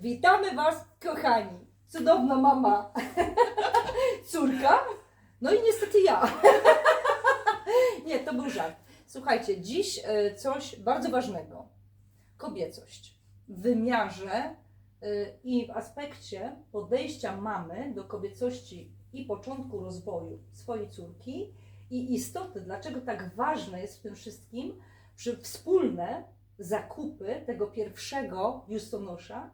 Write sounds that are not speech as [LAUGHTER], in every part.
Witamy Was, kochani. Cudowna mama, [LAUGHS] córka, no i niestety ja. [LAUGHS] Nie, to był żart. Słuchajcie, dziś e, coś bardzo ważnego. Kobiecość. W wymiarze e, i w aspekcie podejścia mamy do kobiecości i początku rozwoju swojej córki i istoty, dlaczego tak ważne jest w tym wszystkim przy wspólne zakupy tego pierwszego biustonosza,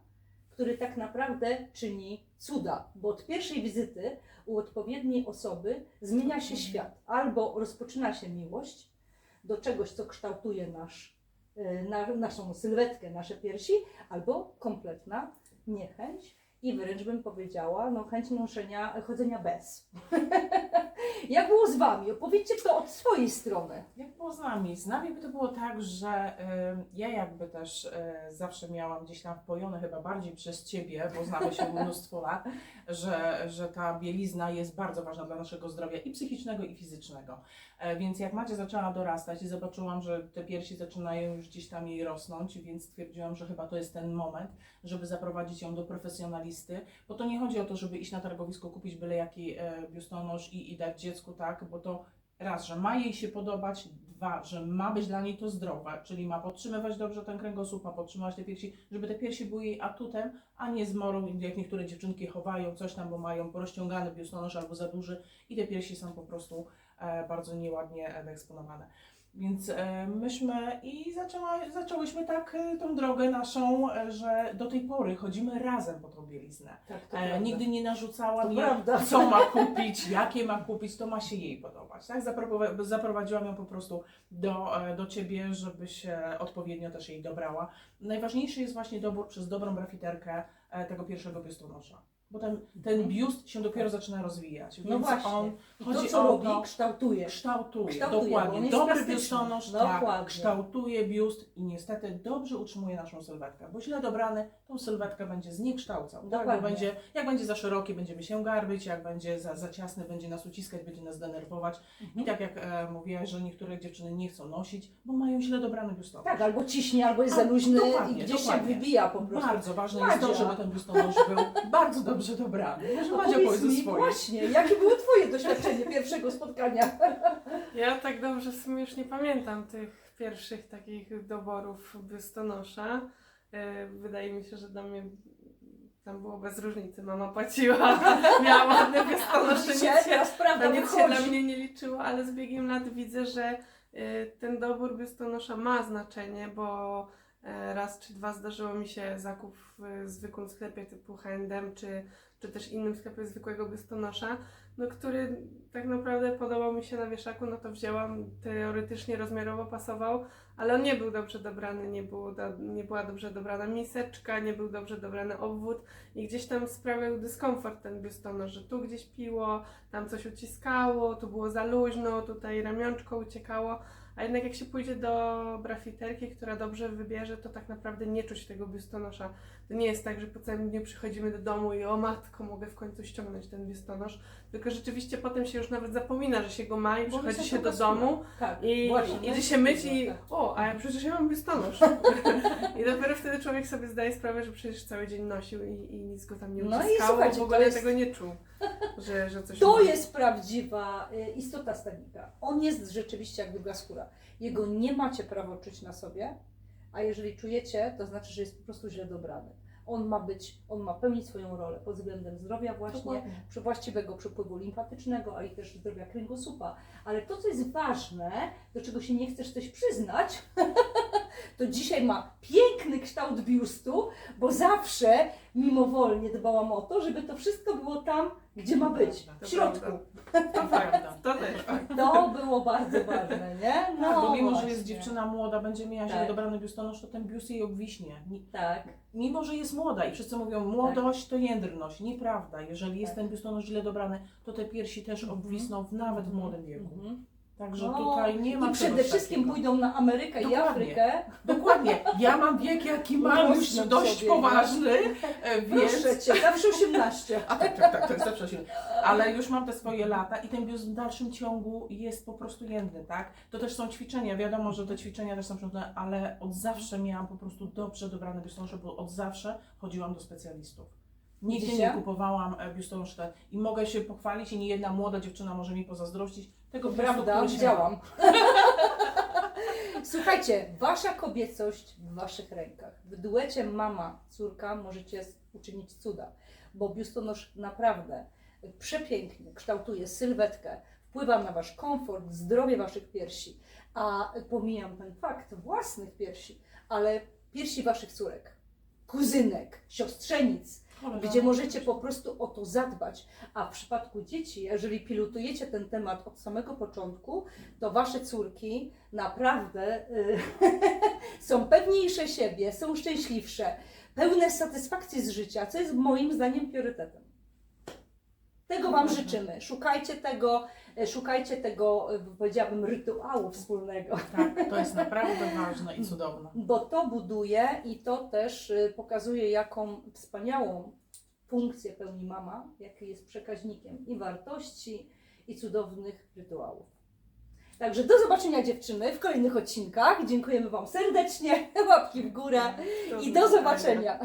który tak naprawdę czyni cuda, bo od pierwszej wizyty u odpowiedniej osoby zmienia się świat. Albo rozpoczyna się miłość do czegoś, co kształtuje nasz, e, na, naszą sylwetkę, nasze piersi, albo kompletna niechęć i wręcz bym powiedziała, no chęć noszenia, chodzenia bez. [LAUGHS] Jak było z Wami? Opowiedzcie to od swojej strony. Jak było z nami? Z nami by to było tak, że y, ja jakby też y, zawsze miałam gdzieś tam wpojone chyba bardziej przez Ciebie, bo znamy się [LAUGHS] mnóstwo lat, że, że ta bielizna jest bardzo ważna dla naszego zdrowia i psychicznego i fizycznego. E, więc jak Macie zaczęła dorastać i zobaczyłam, że te piersi zaczynają już gdzieś tam jej rosnąć, więc stwierdziłam, że chyba to jest ten moment, żeby zaprowadzić ją do profesjonalisty, bo to nie chodzi o to, żeby iść na targowisko, kupić byle jaki e, biustonosz i, i dać dziecku tak, bo to raz, że ma jej się podobać, dwa, że ma być dla niej to zdrowe, czyli ma podtrzymywać dobrze ten kręgosłup, ma podtrzymywać te piersi, żeby te piersi były jej atutem, a nie zmorą, jak niektóre dziewczynki chowają coś tam, bo mają rozciągany biustonosz albo za duży i te piersi są po prostu e, bardzo nieładnie e, wyeksponowane. Więc e, myśmy i zaczęła, zaczęłyśmy tak e, tą drogę naszą, e, że do tej pory chodzimy razem po tą bieliznę. Tak, to E, nigdy nie narzucałam, prawda. co ma kupić, jakie ma kupić, to ma się jej podobać. Tak? Zaprowadziłam ją po prostu do, do Ciebie, żebyś e, odpowiednio też jej dobrała. Najważniejszy jest właśnie dobór przez dobrą brafiterkę e, tego pierwszego biustonosza. Bo ten, ten Mhm. biust się dopiero zaczyna rozwijać. No Więc właśnie. on I chodzi to, co o robi, to, kształtuje. kształtuje, Kształtuje, bo on dokładnie. jest Dobry plastyczny. biustonosz Dokładnie. tak, kształtuje biust i niestety dobrze utrzymuje naszą sylwetkę, bo źle dobrany tą sylwetkę będzie zniekształcał. Tak? Bo Dokładnie. będzie, jak będzie za szeroki, będziemy się garbić, jak będzie za, za ciasny, będzie nas uciskać, będzie nas denerwować. I Mhm. tak jak e, mówiłaś, że niektóre dziewczyny nie chcą nosić, bo mają źle dobrany biustonosz. Tak, albo ciśnie, albo jest A, za luźny dokładnie, i gdzieś dokładnie. się wybija po prostu. Bardzo ważne jest to, Madzia. żeby ten biustonosz był bardzo [LAUGHS] dobrze dobrany. Może Madzia Opowiedz powie ze mi swojej. właśnie, jakie było Twoje doświadczenie pierwszego spotkania? [LAUGHS] Ja tak dobrze w sumie już nie pamiętam tych pierwszych takich doborów biustonosza. E, Wydaje mi się, że dla mnie tam było bez różnicy. Mama płaciła, [LAUGHS] miała ładne biustonosze, nic się, teraz prawda to nic się dla mnie nie liczyło, ale z biegiem lat widzę, że e, ten dobór biustonosza ma znaczenie, bo raz czy dwa zdarzyło mi się zakup w zwykłym sklepie typu H&M czy, czy też innym sklepie zwykłego biustonosza, no, który tak naprawdę podobał mi się na wieszaku, no to wzięłam, teoretycznie rozmiarowo pasował, ale on nie był dobrze dobrany, nie, było do, nie była dobrze dobrana miseczka, nie był dobrze dobrany obwód i gdzieś tam sprawiał dyskomfort ten biustonosz, że tu gdzieś piło, tam coś uciskało, tu było za luźno, tutaj ramionczko uciekało, a jednak jak się pójdzie do brafiterki, która dobrze wybierze, to tak naprawdę nie czuć tego biustonosza. To nie jest tak, że po całym dniu przychodzimy do domu i o matko, mogę w końcu ściągnąć ten biustonosz, tylko rzeczywiście potem się już nawet zapomina, że się go ma i Bo przychodzi się do domu Tak, i właśnie. idzie się myć i Tak. o, a ja przecież ja mam biustonosz. [LAUGHS] I dopiero wtedy człowiek sobie zdaje sprawę, że przecież cały dzień nosił i, i nic go tam nie No i uciskało, słuchajcie, w ogóle jest- tego nie czuł, że, że coś To ma. jest prawdziwa y, istota stanika. On jest rzeczywiście jak druga skóra. Jego nie macie prawa czuć na sobie, a jeżeli czujecie, to znaczy, że jest po prostu źle dobrany. On ma być, on ma pełnić swoją rolę pod względem zdrowia właśnie, Dokładnie. przy właściwego przepływu limfatycznego, ale i też zdrowia kręgosłupa. Ale to, co jest ważne, do czego się nie chcesz coś przyznać, [LAUGHS] to dzisiaj ma piękny kształt biustu, bo zawsze mimowolnie dbałam o to, żeby to wszystko było tam, gdzie ma być, w środku. To prawda. To też. To było bardzo ważne, nie? No Tak, bo mimo, że jest właśnie. dziewczyna młoda, będzie miała źle Tak. dobrany biustonosz, to ten biust jej obwiśnie. Ni- Tak, Mimo, że jest młoda i wszyscy mówią, młodość to jędrność. Nieprawda. Jeżeli jest Tak. ten biustonosz źle dobrany, to te piersi też Mhm. obwisną w, nawet w młodym wieku. Mhm. Także No, tutaj nie ma I przede wszystkim takiego. pójdą na Amerykę i Dokładnie. Afrykę. Dokładnie. Ja mam wiek jaki mam, już dość sobie, poważny, e, więc... Proszę Cię, zawsze 18. A tak, tak, tak, to jest zawsze się. Ale już mam te swoje lata i ten biust w dalszym ciągu jest po prostu jędny, tak? To też są ćwiczenia, wiadomo, że te ćwiczenia też są trudne, ale od zawsze miałam po prostu dobrze dobrane biustonosze, bo od zawsze chodziłam do specjalistów. Widzicie? nie kupowałam e, i mogę się pochwalić i nie jedna młoda dziewczyna może mi pozazdrościć tego biustu, Prawda, który się widziałam. [LAUGHS] Słuchajcie, wasza kobiecość w waszych rękach. W duecie mama, córka możecie uczynić cuda, bo biustonosz naprawdę przepięknie kształtuje sylwetkę, wpływa na wasz komfort, zdrowie waszych piersi, a pomijam ten fakt własnych piersi, ale piersi waszych córek, kuzynek, siostrzenic. Gdzie możecie po prostu o to zadbać. A w przypadku dzieci, jeżeli pilotujecie ten temat od samego początku, to wasze córki naprawdę y, [LAUGHS] są pewniejsze siebie, są szczęśliwsze, pełne satysfakcji z życia, co jest moim zdaniem priorytetem. Tego Wam życzymy. Szukajcie tego, szukajcie tego, y, powiedziałabym, rytuału wspólnego. Tak, to jest [LAUGHS] naprawdę ważne i cudowne. bo to buduje i to też y, pokazuje, jaką wspaniałą funkcję pełni mama, jaki jest przekaźnikiem i wartości, i cudownych rytuałów. Także do zobaczenia dziewczyny w kolejnych odcinkach. Dziękujemy Wam serdecznie, [LAUGHS] łapki w górę i do zobaczenia. [LAUGHS]